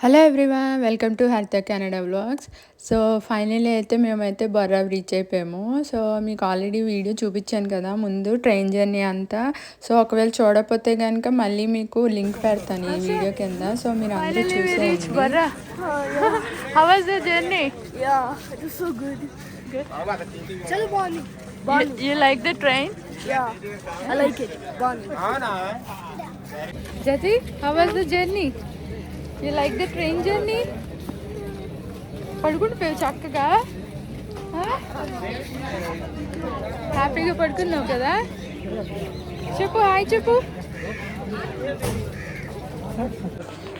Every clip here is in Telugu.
Hello everyone welcome to Haritha Canada vlogs so finally అయితే మేమైతే బొర్రా రీచ్ అయిపోయాము. సో మీకు ఆల్రెడీ వీడియో చూపించాను కదా ముందు ట్రైన్ జర్నీ అంతా. సో ఒకవేళ చూడకపోతే కనుక మళ్ళీ మీకు లింక్ పెడతాను ఈ వీడియో కింద. సో మీరు అందరూ చూసేయండి. You, you like the train? Yeah, I like it. Jati, how was the journey? You like the train journey? పడుకుంటుపోయావు చక్కగా? హ్యాపీగా పడుకున్నావు కదా? చెప్పు హాయ్ చెప్పు.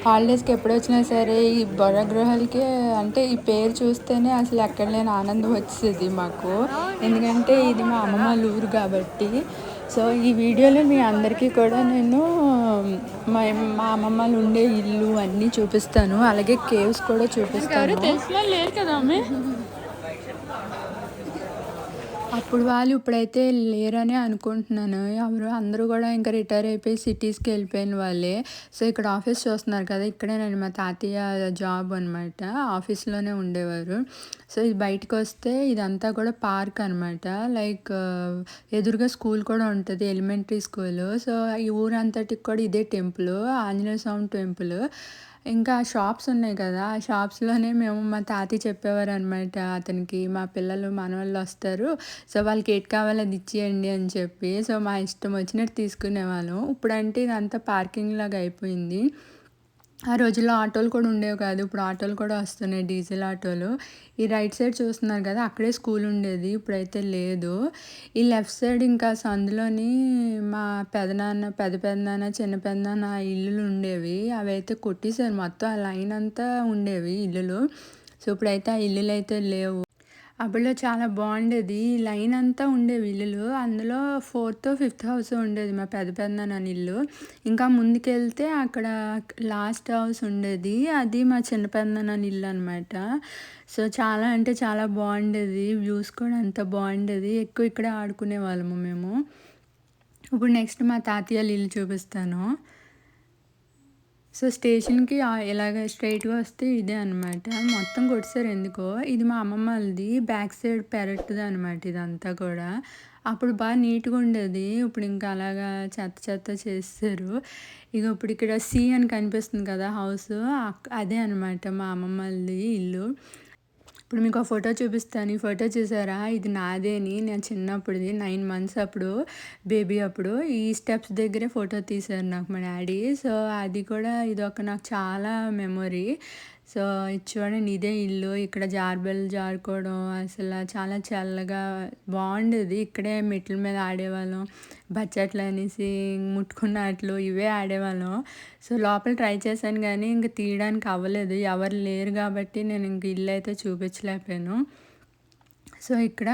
హాలిడేస్కి ఎప్పుడు వచ్చినా సరే ఈ బొర్ర గృహాలకి అంటే ఈ పేరు చూస్తేనే అసలు ఎక్కడ లేని ఆనందం వచ్చేది మాకు. ఎందుకంటే ఇది మా అమ్మమ్మ ఊరు కాబట్టి సో ఈ వీడియోలో మీ అందరికీ కూడా నేను మా మా అమ్మమ్మ వాళ్ళు ఉండే ఇల్లు అన్నీ చూపిస్తాను. అలాగే కేవ్స్ కూడా చూపిస్తాను తెలిసిన వాళ్ళు లేరు కదా అమ్మే అప్పుడు వాళ్ళు ఇప్పుడైతే లేరని అనుకుంటున్నాను. ఎవరు అందరూ కూడా ఇంకా రిటైర్ అయిపోయి సిటీస్కి వెళ్ళిపోయిన వాళ్ళే. సో ఇక్కడ ఆఫీస్ చూస్తున్నారు కదా ఇక్కడే నేను మా తాతయ్య జాబ్ అనమాట ఆఫీస్లోనే ఉండేవారు. సో ఇది బయటకు వస్తే ఇదంతా కూడా పార్క్ అనమాట లైక్ ఎదురుగా స్కూల్ కూడా ఉంటుంది ఎలిమెంటరీ స్కూల్. సో ఈ ఊరంతటికి కూడా ఇదే టెంపుల్ ఆంజనేయ స్వామి టెంపుల్. ఇంకా షాప్స్ ఉన్నాయి కదా ఆ షాప్స్లోనే మేము మా తాతయ్య చెప్పేవారు అనమాట అతనికి మా పిల్లలు మనవాళ్ళు వస్తారు సో వాళ్ళకి ఏది కావాలో అది ఇచ్చేయండి అని చెప్పి. సో మా ఇష్టం వచ్చినట్టు తీసుకునేవాళ్ళం. ఇప్పుడంటే ఇదంతా పార్కింగ్ లాగా అయిపోయింది. ఆ రోజుల్లో ఆటోలు కూడా ఉండేవి కాదు. ఇప్పుడు ఆటోలు కూడా వస్తున్నాయి. డీజిల్ ఆటోలు. ఈ రైట్ సైడ్ చూస్తున్నారు కదా అక్కడే స్కూల్ ఉండేది. ఇప్పుడైతే లేదు. ఈ లెఫ్ట్ సైడ్ ఇంకా సందులోని మా పెదనాన్న పెద్ద పెదనాన్న చిన్న పెదనాన్న ఇల్లులు ఉండేవి. అవి అయితే కొట్టేశారు. మొత్తం ఆ లైన్ అంతా ఉండేవి ఇల్లులు. సో ఇప్పుడైతే ఆ ఇల్లులు అయితే లేవు. అప్పట్లో చాలా బాగుండేది. లైన్ అంతా ఉండేవి ఇల్లులు. అందులో ఫోర్త్ ఫిఫ్త్ హౌస్ ఉండేది మా పెద్ద పెద్దనాన్న ఇల్లు. ఇంకా ముందుకెళ్తే అక్కడ లాస్ట్ హౌస్ ఉండేది. అది మా చిన్న పెద్దనాన్న ఇల్లు అనమాట సో చాలా అంటే చాలా బాగుండేది. వ్యూస్ కూడా అంత బాగుండేది. ఎక్కువ ఇక్కడే ఆడుకునే వాళ్ళము మేము. ఇప్పుడు నెక్స్ట్ మా తాతయ్య ఇల్లు చూపిస్తాను. సో స్టేషన్కి ఇలాగ స్ట్రైట్గా వస్తే ఇదే అనమాట మొత్తం కొట్టేశారు ఎందుకో. ఇది మా అమ్మమ్మ వాళ్ళది బ్యాక్ సైడ్ పెరట్ది అనమాట ఇదంతా కూడా. అప్పుడు బాగా నీట్గా ఉండేది. ఇప్పుడు ఇంకా అలాగా చెత్త చెత్త చేస్తారు ఇక ఇప్పుడు ఇక్కడ సీ అని కనిపిస్తుంది కదా హౌస్. అదే అనమాట మా అమ్మమ్మ వాళ్ళది ఇల్లు. ఇప్పుడు మీకు ఆ ఫోటో చూపిస్తాను. ఈ ఫోటో చూసారా? ఇది నాదేని నేను చిన్నప్పుడుది నైన్ మంత్స్ అప్పుడు బేబీ అప్పుడు ఈ స్టెప్స్ దగ్గరే ఫోటో తీశారు నాకు మా డాడీ. సో అది కూడా ఇది ఒక నాకు చాలా మెమొరీ. సో ఇది చూడండి ఇదే ఇల్లు ఇక్కడ జార్బెల్ జారుకోవడం అసలు చాలా చల్లగా బాగుండేది. ఇక్కడే మెట్ల మీద ఆడేవాళ్ళం. బచ్చట్లు అనేసి ముట్టుకున్నట్లు ఇవే ఆడేవాళ్ళం. సో లోపల ట్రై చేశాను కానీ ఇంక తీయడానికి అవ్వలేదు. ఎవరు లేరు కాబట్టి నేను ఇంక ఇల్లు అయితే చూపించలేకపోయాను. సో ఇక్కడ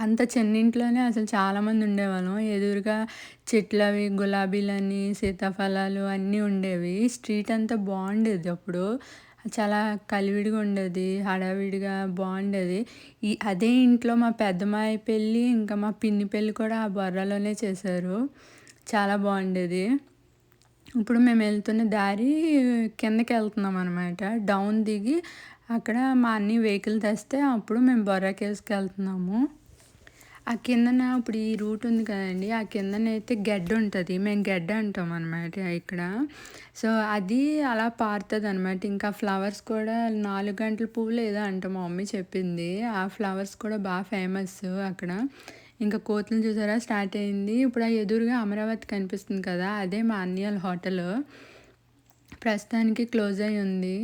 అంత చిన్నింట్లోనే అసలు చాలామంది ఉండేవాళ్ళం. ఎదురుగా చెట్లు అవి గులాబీలని సీతాఫలాలు అన్నీ ఉండేవి. స్ట్రీట్ అంతా బాగుండేది అప్పుడు. చాలా కలివిడిగా ఉండేది హడావిడిగా బాగుండేది. ఈ అదే ఇంట్లో మా పెద్దమ్మాయి పెళ్ళి ఇంకా మా పిన్ని పెళ్ళి కూడా ఆ బొర్రలోనే చేశారు. చాలా బాగుండేది. ఇప్పుడు మేము వెళ్తున్న దారి కిందకి వెళ్తున్నాం అనమాట డౌన్ దిగి అక్కడ మా అన్ని వెహికల్ తెస్తే అప్పుడు మేము బొర్రా కేవ్స్కి వెళ్తున్నాము. ఆ కిందన ఇప్పుడు ఈ రూట్ ఉంది కదండి ఆ కిందన అయితే గడ్డ ఉంటుంది. మేము గడ్డ అంటాం అనమాట ఇక్కడ. సో అది అలా పారుతుంది అనమాట ఇంకా ఫ్లవర్స్ కూడా నాలుగు గంటల పువ్వులు ఏదో అంటాం మా మమ్మీ చెప్పింది. ఆ ఫ్లవర్స్ కూడా బాగా ఫేమస్ అక్కడ. ఇంకా కోతులు చూసారా? స్టార్ట్ అయింది. ఇప్పుడు ఆ ఎదురుగా అమరావతి కనిపిస్తుంది కదా అదే మా అన్యల్ హోటల్. ప్రస్తుతానికి క్లోజ్ అయి ఉంది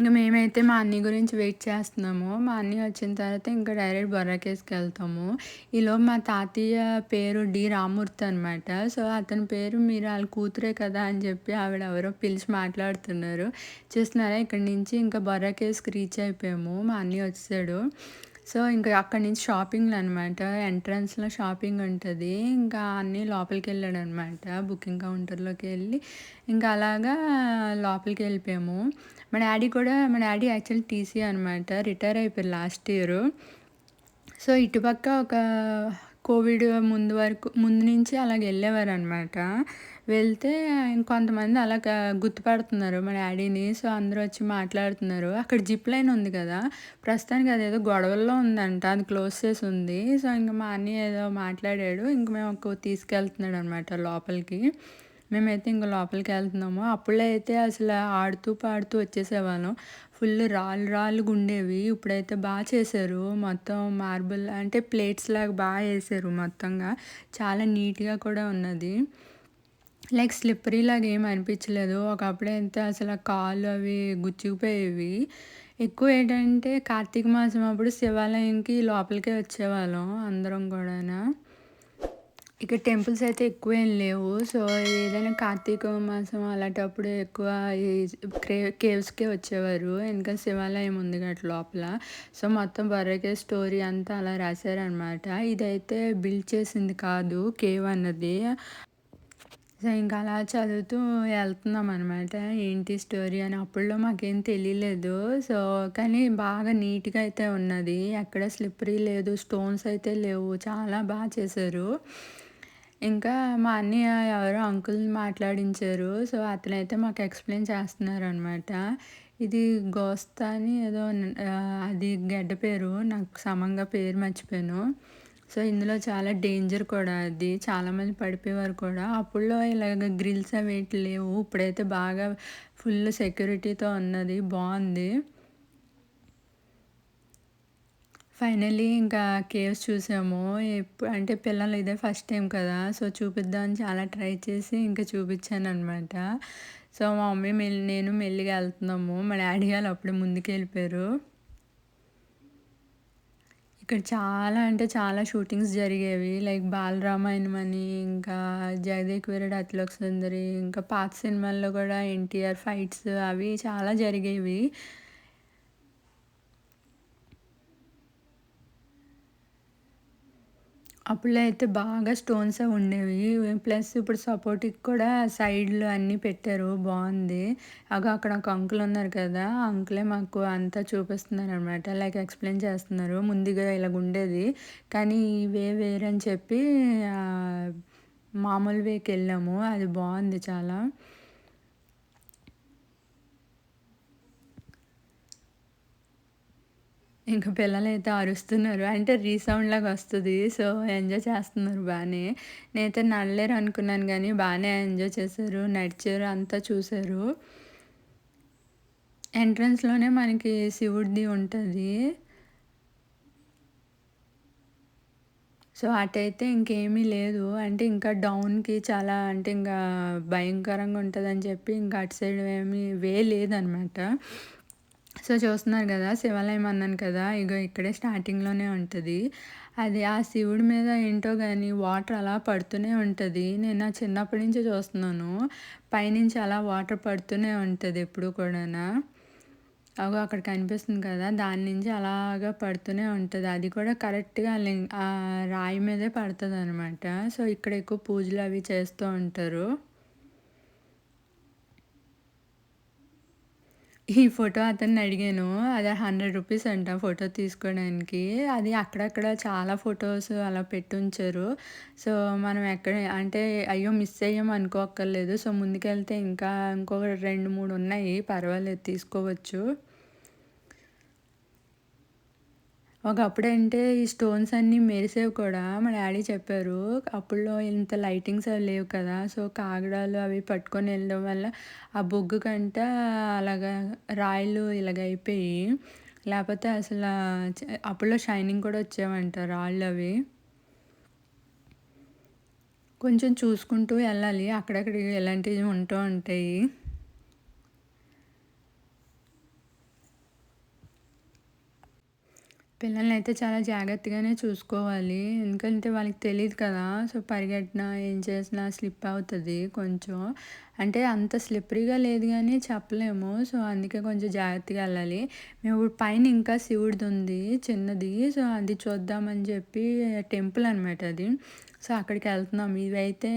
ఇంకా మేమైతే మా అన్ని గురించి వెయిట్ చేస్తున్నాము. మా అన్ని వచ్చిన తర్వాత ఇంకా డైరెక్ట్ బొర్రకేసుకి వెళ్తాము ఈలో మా తాతయ్య పేరు డి రామూర్తి అనమాట సో అతని పేరు మీరు వాళ్ళ కూతురే కదా అని చెప్పి ఆవిడ ఎవరో పిలిచి మాట్లాడుతున్నారు. చూస్తున్నారా? ఇక్కడ నుంచి ఇంకా బొర్రకేసుకి రీచ్ అయిపోయాము. మా అన్ని వచ్చాడు సో ఇంకా అక్కడి నుంచి షాపింగ్లు అనమాట ఎంట్రన్స్లో షాపింగ్ ఉంటుంది. ఇంకా అన్నీ లోపలికి వెళ్ళాడు అనమాట బుకింగ్ కౌంటర్లోకి వెళ్ళి ఇంకా అలాగా లోపలికి వెళ్ళిపోయాము. మా డాడీ కూడా మా డాడీ యాక్చువల్ టీసీ అనమాట రిటైర్ అయిపోయారు లాస్ట్ ఇయర్. సో ఇటుపక్క ఒక కోవిడ్ ముందు వరకు ముందు నుంచి అలాగ వెళ్ళేవారనమాట వెళ్తే ఇంకొంతమంది అలా గుర్తుపడుతున్నారు మా డాడీని. సో అందరూ వచ్చి మాట్లాడుతున్నారు. అక్కడ జిప్ లైన్ ఉంది కదా ప్రస్తుతానికి అదేదో గొడవల్లో ఉందంట అది క్లోజ్ చేసి ఉంది. సో ఇంకా మా అన్నయ్య ఏదో మాట్లాడాడు ఇంక మేము ఒక తీసుకెళ్తున్నాడు అనమాట లోపలికి. మేమైతే ఇంక లోపలికి వెళ్తున్నాము. అప్పుడే అయితే అసలు ఆడుతూ పాడుతూ వచ్చేసేవాళ్ళం. ఫుల్ రాళ్ళు రాళ్ళుగా ఉండేవి. ఇప్పుడైతే బాగా చేశారు. మొత్తం మార్బుల్ అంటే ప్లేట్స్ లాగా బాగా వేసారు మొత్తంగా. చాలా నీట్గా కూడా ఉన్నది. లైక్ స్లిప్పరీ లాగా ఏం అనిపించలేదు. ఒకప్పుడైతే అయితే అసలు కాళ్ళు అవి గుచ్చుకుపోయేవి. ఎక్కువ ఏంటంటే కార్తీక మాసం అప్పుడు శివాలయంకి లోపలికే వచ్చేవాళ్ళం అందరం కూడా ఇక్కడ టెంపుల్స్ అయితే ఎక్కువ ఏం లేవు. సో ఏదైనా కార్తీక మాసం అలాంటప్పుడు ఎక్కువ క్రే కేవ్స్కే వచ్చేవారు. ఎందుకంటే శివాలయం ఉంది గట్ లోపల. సో మొత్తం బర్రకే స్టోరీ అంతా అలా రాశారనమాట ఇదైతే బిల్డ్ చేసింది కాదు కేవ్ అన్నది. సో ఇంకా అలా చదువుతూ వెళ్తున్నాం అనమాట ఏంటి స్టోరీ అని అప్పుడులో మాకేం తెలియలేదు. సో కానీ బాగా నీట్గా అయితే ఉన్నది. ఎక్కడ స్లిప్పరీ లేదు స్టోన్స్ అయితే లేవు. చాలా బాగా చేశారు. ఇంకా మా అన్నయ్య ఎవరో అంకుల్ని మాట్లాడించారు. సో అతనైతే మాకు ఎక్స్ప్లెయిన్ చేస్తున్నారు అనమాట ఇది గోస్తా అని ఏదో అది గడ్డ పేరు. నాకు సమంగా పేరు మర్చిపోయాను. సో ఇందులో చాలా డేంజర్ కూడా అది. చాలామంది పడిపోయేవారు కూడా. అప్పుడులో ఇలాగ గ్రిల్స్ అవి ఏంటి లేవు. ఇప్పుడైతే బాగా ఫుల్ సెక్యూరిటీతో ఉన్నది. బాగుంది. ఫైనల్లీ ఇంకా కేవ్స్ చూసాము. ఎప్పుడు అంటే పిల్లలు ఇదే ఫస్ట్ టైం కదా సో చూపిద్దామని చాలా ట్రై చేసి ఇంకా చూపించాను అనమాట సో మా మమ్మీ మెల్లి నేను మెల్లిగా వెళ్తున్నాము. మా డాడీ వాళ్ళు అప్పుడే ముందుకు వెళ్ళిపోయారు ఇక్కడ చాలా అంటే చాలా షూటింగ్స్ జరిగేవి. లైక్ బాలరామాయణం అని ఇంకా జగదేక్ వీరుడు అతిలోక సుందరి ఇంకా పాత సినిమాల్లో కూడా ఎన్టీఆర్ ఫైట్స్ అవి చాలా జరిగేవి. అప్పుడులో అయితే బాగా స్టోన్స్ ఉండేవి. ప్లస్ ఇప్పుడు సపోర్ట్కి కూడా సైడ్లు అన్నీ పెట్టారు. బాగుంది. అగో అక్కడ ఒక అంకుల్ ఉన్నారు కదా ఆ అంకులే మాకు అంతా చూపిస్తున్నారు అనమాట లైక్ ఎక్స్ప్లెయిన్ చేస్తున్నారు. ముందుగా ఇలాగ ఉండేది కానీ ఇవే వేరని చెప్పి మామూలు వేకి వెళ్ళాము. అది బాగుంది చాలా. ఇంకా పిల్లలు అయితే అరుస్తున్నారు. అంటే రీసౌండ్ లాగా వస్తుంది. సో ఎంజాయ్ చేస్తున్నారు బాగానే నేనైతే నడలేరు అనుకున్నాను కానీ బాగానే ఎంజాయ్ చేశారు. నడిచారు అంతా చూశారు. ఎంట్రన్స్లోనే మనకి శివుడిది ఉంటుంది. సో అటైతే ఇంకేమీ లేదు. అంటే ఇంకా డౌన్కి చాలా అంటే ఇంకా భయంకరంగా ఉంటుందని చెప్పి ఇంకా అటు సైడ్ ఏమీ వే లేదనమాట. సో చూస్తున్నారు కదా శివాలయం అన్నాను కదా ఇగో ఇక్కడే స్టార్టింగ్లోనే ఉంటుంది. అది ఆ శివుడి మీద ఏంటో కానీ వాటర్ అలా పడుతూనే ఉంటుంది. నేను ఆ చిన్నప్పటి నుంచి చూస్తున్నాను. పైనుంచి అలా వాటర్ పడుతూనే ఉంటుంది ఎప్పుడు కూడా అగో అక్కడ కనిపిస్తుంది కదా దాని నుంచి అలాగా పడుతూనే ఉంటుంది. అది కూడా కరెక్ట్గా లింక్ ఆ రాయి మీదే పడుతుంది అనమాట సో ఇక్కడ ఎక్కువ పూజలు అవి చేస్తూ ఉంటారు. ఈ ఫోటో అతన్ని అడిగాను. అదే హండ్రెడ్ రూపీస్ అంట ఫోటో తీసుకోవడానికి. అది అక్కడక్కడ చాలా ఫొటోస్ అలా పెట్టి ఉంచారు సో మనం ఎక్కడ అంటే అయ్యో మిస్ అయ్యాం అనుకోక్కర్లేదు. సో ముందుకెళ్తే ఇంకా ఇంకొక రెండు మూడు ఉన్నాయి. పర్వాలేదు తీసుకోవచ్చు. ఒకప్పుడంటే ఈ స్టోన్స్ అన్నీ మెరిసేవి కూడా మా డాడీ చెప్పారు. అప్పుడులో ఇంత లైటింగ్స్ అవి లేవు కదా సో కాగడాలు అవి పట్టుకొని వెళ్ళడం వల్ల ఆ బొగ్గు కంట అలాగా రాయిలు ఇలాగ లేకపోతే అసలు అప్పుడులో షైనింగ్ కూడా వచ్చేవంట రాళ్ళు అవి. కొంచెం చూసుకుంటూ వెళ్ళాలి. అక్కడక్కడ ఇలాంటివి ఉంటూ ఉంటాయి. పిల్లల్ని అయితే చాలా జాగ్రత్తగానే చూసుకోవాలి. ఎందుకంటే వాళ్ళకి తెలియదు కదా. సో పరిగెట్టినా ఏం చేసినా స్లిప్ అవుతుంది కొంచెం. అంటే అంత స్లిప్పరీగా లేదు కానీ చెప్పలేము. సో అందుకే కొంచెం జాగ్రత్తగా వెళ్ళాలి. మేము ఇప్పుడు పైన ఇంకా శివుడిది ఉంది చిన్నది. సో అది చూద్దామని చెప్పి టెంపుల్ అనమాట అది. సో అక్కడికి వెళ్తున్నాం. ఇవైతే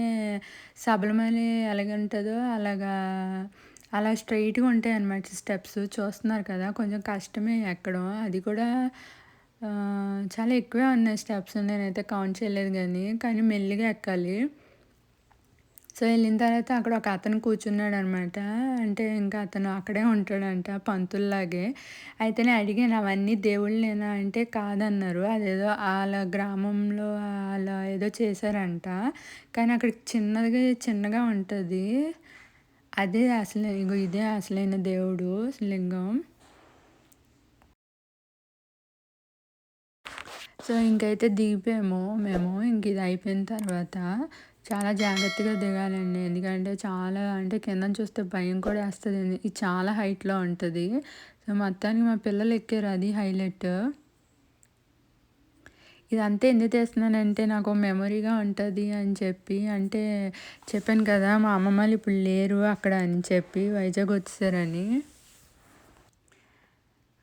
సబలమని ఎలాగుంటుందో అలాగా అలా స్ట్రైట్గా ఉంటాయి అన్నమాట స్టెప్స్. చూస్తున్నారు కదా కొంచెం కష్టమే ఎక్కడం. అది కూడా చాలా ఎక్కువే ఉన్నాయి స్టెప్స్. నేనైతే కౌంట్ చేయలేదు కానీ కానీ మెల్లిగా ఎక్కాలి. సో, వెళ్ళిన తర్వాత అక్కడ ఒక అతను కూర్చున్నాడు అనమాట అంటే ఇంకా అతను అక్కడే ఉంటాడంట పంతుల్లాగే. అయితే నేను అడిగాను అవన్నీ దేవుళ్ళేనా అంటే కాదన్నారు. అదేదో వాళ్ళ గ్రామంలో అలా ఏదో చేశారంట. కానీ అక్కడ చిన్నదిగా చిన్నగా ఉంటుంది అదే అసలు ఇగో ఇదే అసలైన దేవుడు లింగం. సో, ఇంకైతే దిగిపోయాము మేము. ఇంక ఇది అయిపోయిన తర్వాత చాలా జాగ్రత్తగా దిగాలండి. ఎందుకంటే చాలా అంటే కింద చూస్తే భయం కూడా వేస్తుంది ఇది చాలా హైట్‌లో ఉంటుంది సో, మొత్తానికి మా పిల్లలు ఎక్కారు అది హైలైట్. ఇదంతా ఎందుకు తెస్తున్నానంటే నాకు మెమొరీగా ఉంటుంది అని చెప్పి. అంటే చెప్పాను కదా! మా అమ్మమ్మోళ్ళు ఇప్పుడు లేరు అక్కడ అని చెప్పి వైజాగ్ వచ్చేసారని.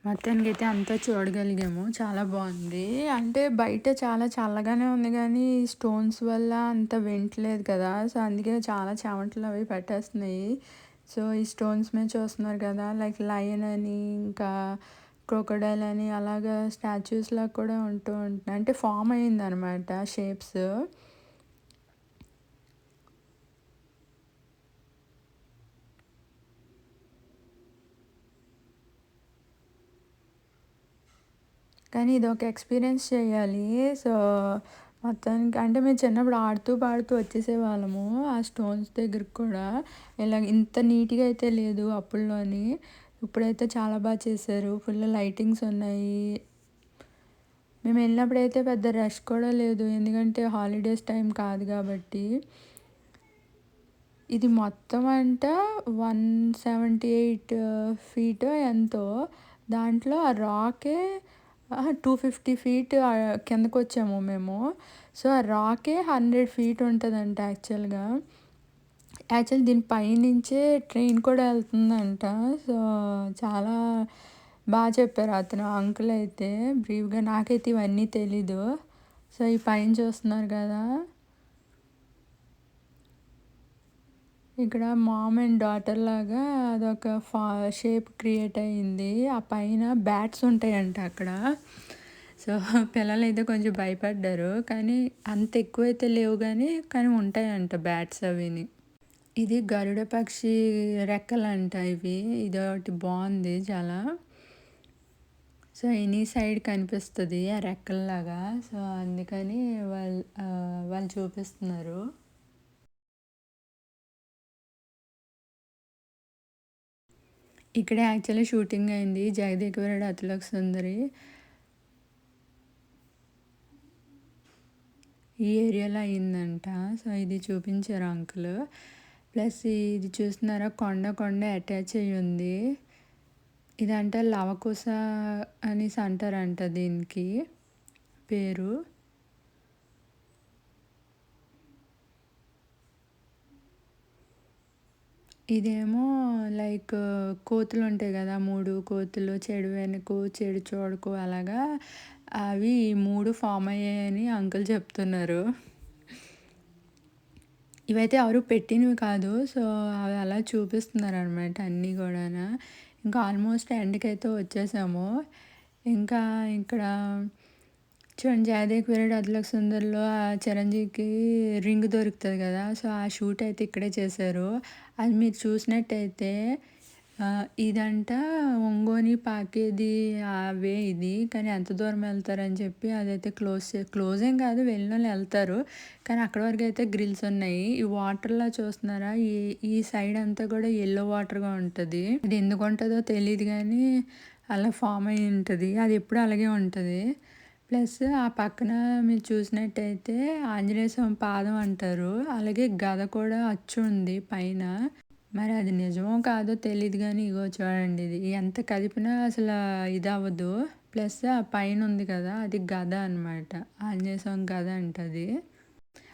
మొత్తానికైతే అంతా చూడగలిగాము. చాలా బాగుంది అంటే బయట చాలా చల్లగానే ఉంది కానీ స్టోన్స్ వల్ల అంత వింటలేదు కదా! సో, అందుకే చాలా చెమటలు అవి పట్టేస్తున్నాయి. సో, ఈ స్టోన్స్ మీద చూస్తున్నారు కదా! లైక్ లయన్ అని, ఇంకా క్రొకోడైల్ అని అలాగా స్టాచ్యూస్‌లాగా కూడా ఉంటూ ఉంటున్నాయి. అంటే ఫామ్ అయిందనమాట షేప్స్. కానీ ఇది ఒక ఎక్స్‌పీరియన్స్ చేయాలి. సో, మొత్తానికి అంటే మేము చిన్నప్పుడు ఆడుతూ, పాడుతూ వచ్చేసేవాళ్ళము. ఆ స్టోన్స్ దగ్గరికి కూడా. ఇలా ఇంత నీట్‌గా అయితే లేదు అప్పుల్లోని. ఇప్పుడైతే చాలా బాగా చేశారు. ఫుల్ లైటింగ్స్ ఉన్నాయి. మేము వెళ్ళినప్పుడైతే పెద్ద రష్ కూడా లేదు. ఎందుకంటే హాలిడేస్ టైం కాదు కాబట్టి. ఇది మొత్తం అంట 178 ఫీటో ఎంతో. దాంట్లో ఆ రాకే టూ ఫిఫ్టీ ఫీట్ కిందకు వచ్చాము మేము. సో, ఆ రాకే 100 ఫీట్ ఉంటుందంట యాక్చువల్‌గా. యాక్చువల్ దీని పైనుంచే ట్రైన్ కూడా వెళ్తుందంట సో, చాలా బాగా చెప్పారు అతను అంకుల్ అయితే బ్రీఫ్‌గా. నాకైతే ఇవన్నీ తెలీదు. సో, ఈ పైన చూస్తున్నారు కదా! ఇక్కడ మామ్ అండ్ డాటర్ లాగా అదొక ఫా షేప్ క్రియేట్ అయింది. ఆ పైన బ్యాట్స్ ఉంటాయంట అక్కడ. సో, పిల్లలు అయితే కొంచెం భయపడ్డారు. కానీ అంత ఎక్కువ అయితే లేవు కానీ కానీ ఉంటాయంట బ్యాట్స్ అవిని. ఇది గరుడ పక్షి రెక్కలంట ఇవి. ఇదొకటి బాగుంది చాలా. సో, ఎనీ సైడ్ కనిపిస్తుంది ఆ రెక్కల్లాగా. సో, అందుకని వాళ్ళు వాళ్ళు చూపిస్తున్నారు. ఇక్కడే యాక్చువల్లీ షూటింగ్ అయింది. 'జగదేకవీరుడు అతిలోక సుందరి'. ఈ ఏరియాలో అయిందంట. సో, ఇది చూపించారు అంకుల్. ప్లస్ ఇది చూస్తున్నారా కొండ, కొండ అటాచ్ అయ్యి ఉంది. ఇదంటే లవకుశ అనేసి అంటారంట దీనికి పేరు. ఇదేమో లైక్ కోతులు ఉంటాయి కదా! మూడు కోతులు చెడు వెనుకు, చెడు చూడకు అలాగా అవి మూడు ఫామ్ అయ్యాయని అంకుల్ చెప్తున్నారు. ఇవైతే ఎవరు పెట్టినవి కాదు. సో, అవి అలా చూపిస్తున్నారు అనమాట అన్నీ కూడా ఇంకా ఆల్మోస్ట్ ఎండ్‌కైతే వచ్చేసాము. ఇంకా ఇక్కడ చూడండి 'జగదేకవీరుడు అతిలోక సుందర్లో ఆ చిరంజీవికి రింగ్ దొరుకుతుంది కదా! సో, ఆ షూట్ అయితే ఇక్కడే చేశారు. అది మీరు చూసినట్టయితే ఇదంట ఒంగోని పాకేది అవే ఇది. కానీ ఎంత దూరం వెళ్తారని చెప్పి అదైతే క్లోజ్ క్లోజ్ ఏం కాదు వెళ్ళినోళ్ళు వెళ్తారు కానీ అక్కడి అయితే గ్రిల్స్ ఉన్నాయి. ఈ వాటర్‌లో చూస్తున్నారా? ఈ ఈ సైడ్ అంతా కూడా ఎల్లో వాటర్‌గా ఉంటుంది అది ఎందుకు ఉంటుందో తెలియదు కానీ అలా ఫామ్ అయ్యి ఉంటుంది అది ఎప్పుడూ అలాగే ఉంటుంది ప్లస్ ఆ పక్కన మీరు చూసినట్టయితే ఆంజనేయ స్వామి పాదం అంటారు. అలాగే గద కూడా అచ్చు ఉంది పైన. మరి అది నిజమో కాదో తెలియదు కానీ ఇగో చూడండి ఇది. ఎంత కదిపినా అసల ఇదవ్వదు. ప్లస్ ఆ పైన ఉంది కదా! అది గద అనమాట. ఆంజనేయ స్వామి గద అంటది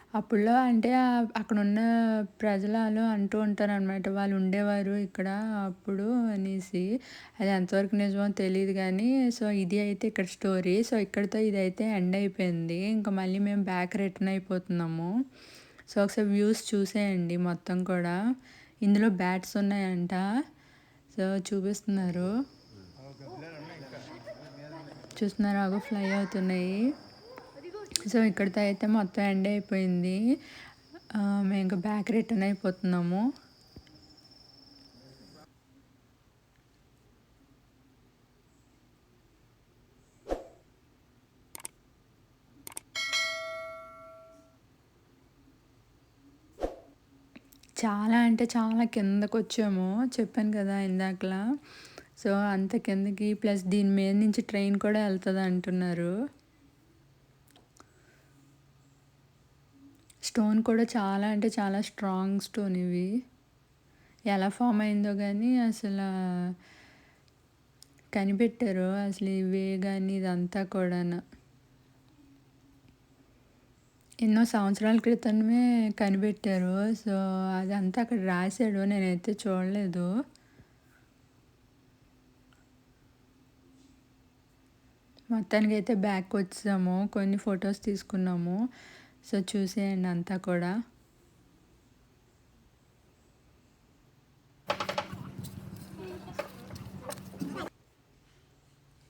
అది. అప్పట్లో అంటే అక్కడున్న ప్రజలు అంటూ ఉంటారనమాట. వాళ్ళు ఉండేవారు ఇక్కడ అప్పుడు అనేసి. అది ఎంతవరకు నిజమో తెలీదు గానీ సో, ఇది అయితే ఇక్కడ స్టోరీ. సో, ఇక్కడితో ఇదైతే ఎండ్ అయిపోయింది. ఇంక మళ్ళీ మేము బ్యాక్ రిటర్న్ అయిపోతున్నాము. సో, ఒకసారి వ్యూస్ చూసేయండి మొత్తం కూడా. ఇందులో బ్యాట్స్ ఉన్నాయంట. సో, చూపిస్తున్నారు. చూస్తున్నారు అవి ఫ్లై అవుతున్నాయి సో ఇక్కడితో అయితే మొత్తం ఎండ్ అయిపోయింది. మేము ఇంకా బ్యాక్ రిటర్న్ అయిపోతున్నాము. చాలా అంటే చాలా కిందకు వచ్చాము చెప్పాను కదా ఇందాకలా. సో అంత కిందకి ప్లస్ దీని మీద నుంచి ట్రైన్ కూడా వెళ్తుంది అంటున్నారు స్టోన్ కూడా చాలా అంటే చాలా స్ట్రాంగ్ స్టోన్ ఇవి. ఎలా ఫామ్ అయిందో కానీ అసలు కనిపెట్టారు. అసలు ఇవే కానీ ఇదంతా కూడా ఎన్నో సంవత్సరాల క్రితమే కనిపెట్టారు. సో అదంతా అక్కడ రాశాడు. నేనైతే చూడలేదు. మొత్తానికి అయితే బ్యాక్ వచ్చాము. కొన్ని ఫొటోస్ తీసుకున్నాము. సో చూసేయండి అంతా కూడా.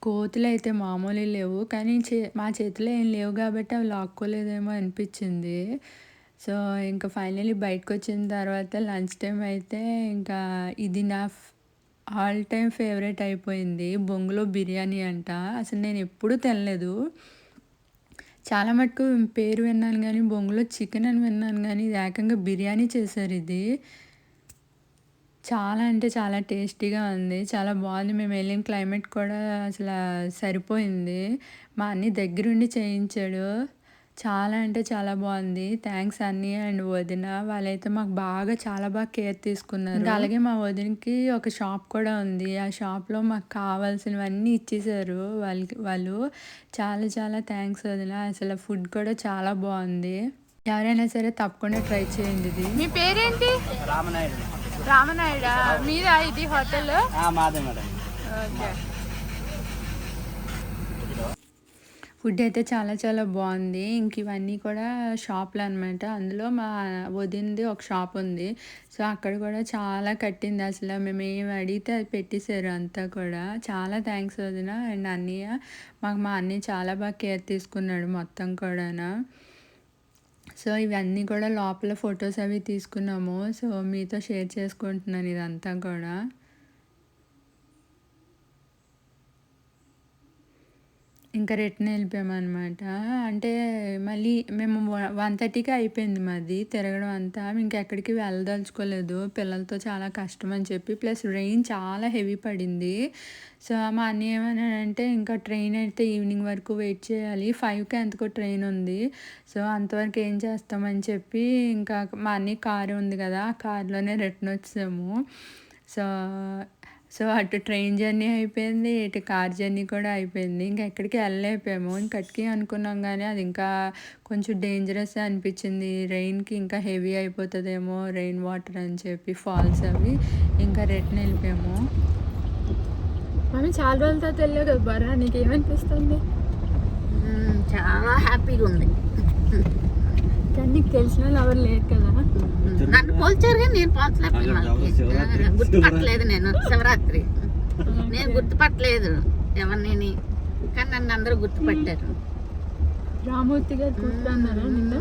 కోతులు అయితే మామూలు లేవు కానీ చే మా చేతిలో ఏం లేవు కాబట్టి అవి లాక్కోలేదేమో అనిపించింది. సో ఇంకా ఫైనలీ బయటకు వచ్చిన తర్వాత లంచ్ టైం అయితే ఇంకా ఇది నా ఆల్ టైమ్ ఫేవరెట్ అయిపోయింది. బొంగులో బిర్యానీ అంట. అసలు నేను ఎప్పుడూ తినలేదు. చాలా మటుకు పేరు విన్నాను కానీ బొంగులో చికెన్ అని విన్నాను కానీ ఇది ఏకంగా బిర్యానీ చేశారు ఇది. చాలా అంటే చాలా టేస్టీగా ఉంది. చాలా బాగుంది. మేము వెళ్ళిన క్లైమేట్ కూడా అసలు సరిపోయింది. మా అన్ని దగ్గరుండి చేయించాడు. చాలా అంటే చాలా బాగుంది. థ్యాంక్స్ అన్ని అండ్ వదిన వాళ్ళైతే మాకు బాగా చాలా బాగా కేర్ తీసుకున్నారు. ఇంకా అలాగే మా వదినకి ఒక షాప్ కూడా ఉంది. ఆ షాప్లో మాకు కావాల్సినవన్నీ ఇచ్చేసారు. వాళ్ళకి వాళ్ళు చాలా చాలా థ్యాంక్స్ వదిన. అసలు ఫుడ్ కూడా చాలా బాగుంది. ఎవరైనా సరే తప్పకుండా ట్రై చేయండి ఇది. మీ పేరేంటి? రామనాయుడు. రామనాయుడా? మీరా ఇది హోటల్? ఆ, మాదే మేడం. ఓకే. ఫుడ్ అయితే చాలా చాలా బాగుంది. ఇంక ఇవన్నీ కూడా షాప్లు అనమాట అందులో మా వదినది ఒక షాప్ ఉంది. సో అక్కడ కూడా చాలా కట్టింది అసలు. మేము ఏం అడిగితే అది పెట్టేశారు అంతా కూడా. చాలా థ్యాంక్స్ వదిన. అండ్ అన్నయ్య మాకు మా అన్నయ్య చాలా బాగా కేర్ తీసుకున్నాడు మొత్తం కూడా సో ఇవన్నీ కూడా లోపల ఫొటోస్ అవి తీసుకున్నాము. సో మీతో షేర్ చేసుకుంటున్నాను ఇదంతా కూడా. ఇంకా రిటర్న్ వెళ్ళిపోయామన్నమాట అంటే మళ్ళీ మేము వన్ థర్టీకి అయిపోయింది మాది. తిరగడం అంతా. ఇంకా ఎక్కడికి వెళ్ళదలుచుకోలేదు. పిల్లలతో చాలా కష్టం అని చెప్పి. ప్లస్ రెయిన్ చాలా హెవీ పడింది. సో మా అన్నయ్య ఏమన్నాడంటే ఇంకా ట్రైన్ అయితే ఈవినింగ్ వరకు వెయిట్ చేయాలి. ఫైవ్కి ఎంతకో ట్రైన్ ఉంది. సో అంతవరకు ఏం చేస్తామని చెప్పి ఇంకా మా అన్నయ్య కారు ఉంది కదా. ఆ కార్లోనే రిటర్న్ వచ్చాము. సో సో అటు ట్రైన్ జర్నీ అయిపోయింది ఇటు కార్ జర్నీ కూడా అయిపోయింది. ఇంకా ఎక్కడికి వెళ్ళలేకపోయాము. ఇంకటికి అనుకున్నాం కానీ అది ఇంకా కొంచెం డేంజరస్ అనిపించింది. రెయిన్కి ఇంకా హెవీ అయిపోతుందేమో రెయిన్ వాటర్ అని చెప్పి ఫాల్స్ అవి ఇంకా రిటర్న్ వెళ్ళిపోయాము. మమ్మీ చాలా రోజుల తర్వాత వెళ్ళావు కదా బరా నీకు ఏమనిపిస్తుంది చాలా హ్యాపీగా ఉంది. కానీ నీకు తెలిసిన వాళ్ళు ఎవరు లేరు కదా. నన్ను పోల్చారు కానీ నేను. ఆ, గుర్తుపట్టలేదు నేను శివరాత్రి. నేను గుర్తుపట్టలేదు ఎవరిని కానీ నన్ను అందరూ గుర్తుపట్టారు. రామూర్తి గారు కూతురు అన్నారా నిన్న.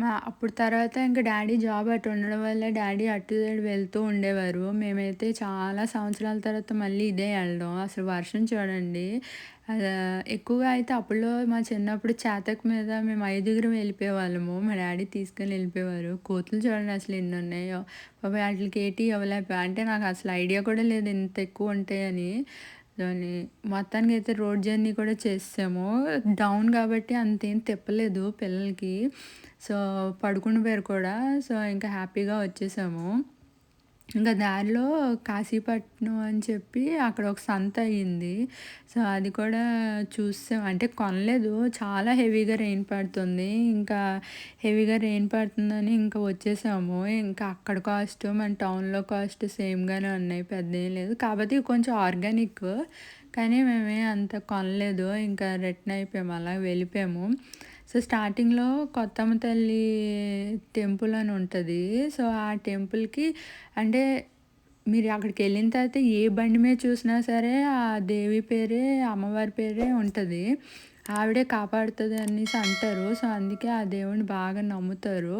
మా అప్పుడు తర్వాత ఇంకా డాడీ జాబ్ అటు ఉండడం వల్ల డాడీ అటు సైడ్ వెళ్తూ ఉండేవారు. మేమైతే చాలా సంవత్సరాల తర్వాత మళ్ళీ ఇదే వెళ్ళడం. అసలు వర్షం చూడండి. ఎక్కువగా అయితే అప్పుడులో మా చిన్నప్పుడు చేతక మీద మేము ఐదుగురం వెళ్ళిపోయేవాళ్ళము. మా డాడీ తీసుకొని వెళ్ళిపోయేవారు. కోతులు చూడండి అసలు ఎన్ని ఉన్నాయో. పాప వాటికి ఏటి ఇవ్వలేకపోయా అంటే నాకు అసలు ఐడియా కూడా లేదు ఇంత ఎక్కువ ఉంటాయని. దాని మొత్తానికి అయితే రోడ్ జర్నీ కూడా చేసాము డౌన్ కాబట్టి అంతేం తిప్పలేదు పిల్లలకి. సో పడుకుని పేరు కూడా. సో ఇంకా హ్యాపీగా వచ్చేసాము. ఇంకా దారిలో కాశీపట్నం అని చెప్పి అక్కడ ఒక సంత అయ్యింది. సో అది కూడా చూసాం. అంటే కొనలేదు. చాలా హెవీగా రెయిన్ పడుతుంది. ఇంకా హెవీగా రెయిన్ పడుతుందని ఇంకా వచ్చేసాము. ఇంకా అక్కడ కాస్ట్ మన టౌన్లో కాస్ట్ సేమ్గానే ఉన్నాయి. పెద్ద ఏం లేదు. కాబట్టి కొంచెం ఆర్గానిక్. కానీ మేమే అంత కొనలేదు. ఇంకా రిటర్న్ అయిపోయాము. అలా వెళ్ళిపోయాము. సో స్టార్టింగ్లో కొత్తమ్మ తల్లి టెంపుల్ అని ఉంటుంది. సో ఆ టెంపుల్కి అంటే మీరు అక్కడికి వెళ్ళిన తర్వాత ఏ బండి మీద చూసినా సరే ఆ దేవి పేరే అమ్మవారి పేరే ఉంటుంది. ఆవిడే కాపాడుతుంది అనేసి అంటారు. సో అందుకే ఆ దేవుని బాగా నమ్ముతారు.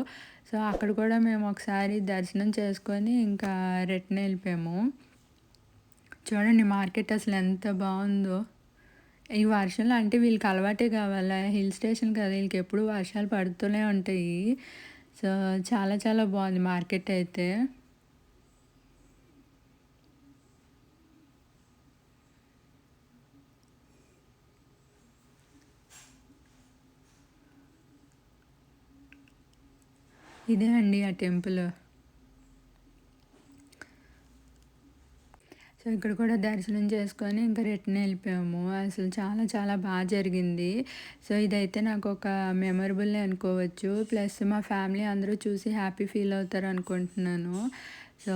సో అక్కడ కూడా మేము ఒకసారి దర్శనం చేసుకొని ఇంకా రిటర్న్ వెళ్ళిపోయాము. చూడండి మార్కెట్ అసలు ఎంత బాగుందో. ఈ వర్షంలో అంటే వీళ్ళకి అలవాటే కావాలా? హిల్ స్టేషన్ కదా వీళ్ళకి ఎప్పుడు వర్షాలు పడుతూనే ఉంటాయి. సో చాలా చాలా బాగుంది మార్కెట్ అయితే. ఇదే అండి ఆ టెంపుల్. సో ఇక్కడ కూడా దర్శనం చేసుకొని ఇంకా రిటర్న్ వెళ్ళిపోయాము. అసలు చాలా చాలా బాగా జరిగింది. సో ఇదైతే నాకు ఒక మెమరబుల్ అనుకోవచ్చు. ప్లస్ మా ఫ్యామిలీ అందరూ చూసి హ్యాపీ ఫీల్ అవుతారు అనుకుంటున్నాను. సో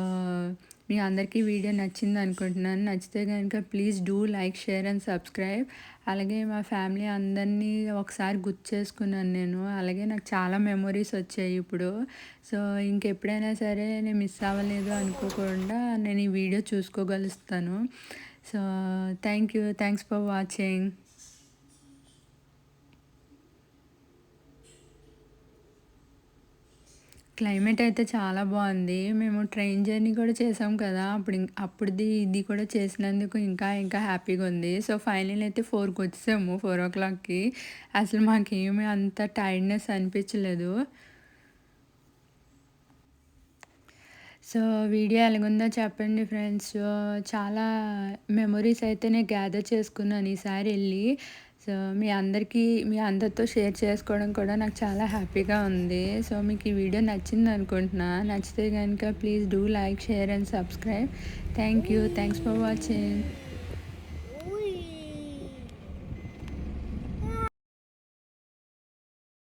మీ అందరికీ వీడియో నచ్చింది అనుకుంటున్నాను. నచ్చితే కనుక please do like share and subscribe. అలాగే మా ఫ్యామిలీ అందరినీ ఒకసారి గుర్తు చేసుకున్నాను నేను. అలాగే నాకు చాలా మెమొరీస్ వచ్చాయి ఇప్పుడు. సో ఇంకెప్పుడైనా సరే నేను మిస్ అవ్వలేదు అనుకోకుండా నేను ఈ video చూసుకోగలుస్తాను. So thank you thanks for watching climate అయితే చాలా బాగుంది. మేము ట్రైన్ జర్నీ కూడా చేసాం కదా. అప్పుడు అప్పుడుది ఇది కూడా చేసినందుకు ఇంకా ఇంకా హ్యాపీగా ఉంది. సో ఫైనల్ అయితే ఫోర్కి వచ్చేసాము ఫోర్ ఓ క్లాక్కి. అసలు మాకేమీ అంత టైర్డ్నెస్ అనిపించలేదు. సో వీడియో ఎలాగుందో చెప్పండి ఫ్రెండ్స్. చాలా మెమొరీస్ అయితే నేను గ్యాదర్ చేసుకున్నాను ఈసారి వెళ్ళి. సో మీ అందరికీ మీ అందరితో షేర్ చేసుకోవడం కూడా నాకు చాలా హ్యాపీగా ఉంది. సో మీకు ఈ వీడియో నచ్చింది అనుకుంటున్నా. నచ్చితే కనుక please do like share and subscribe. Thank you. Thanks for watching.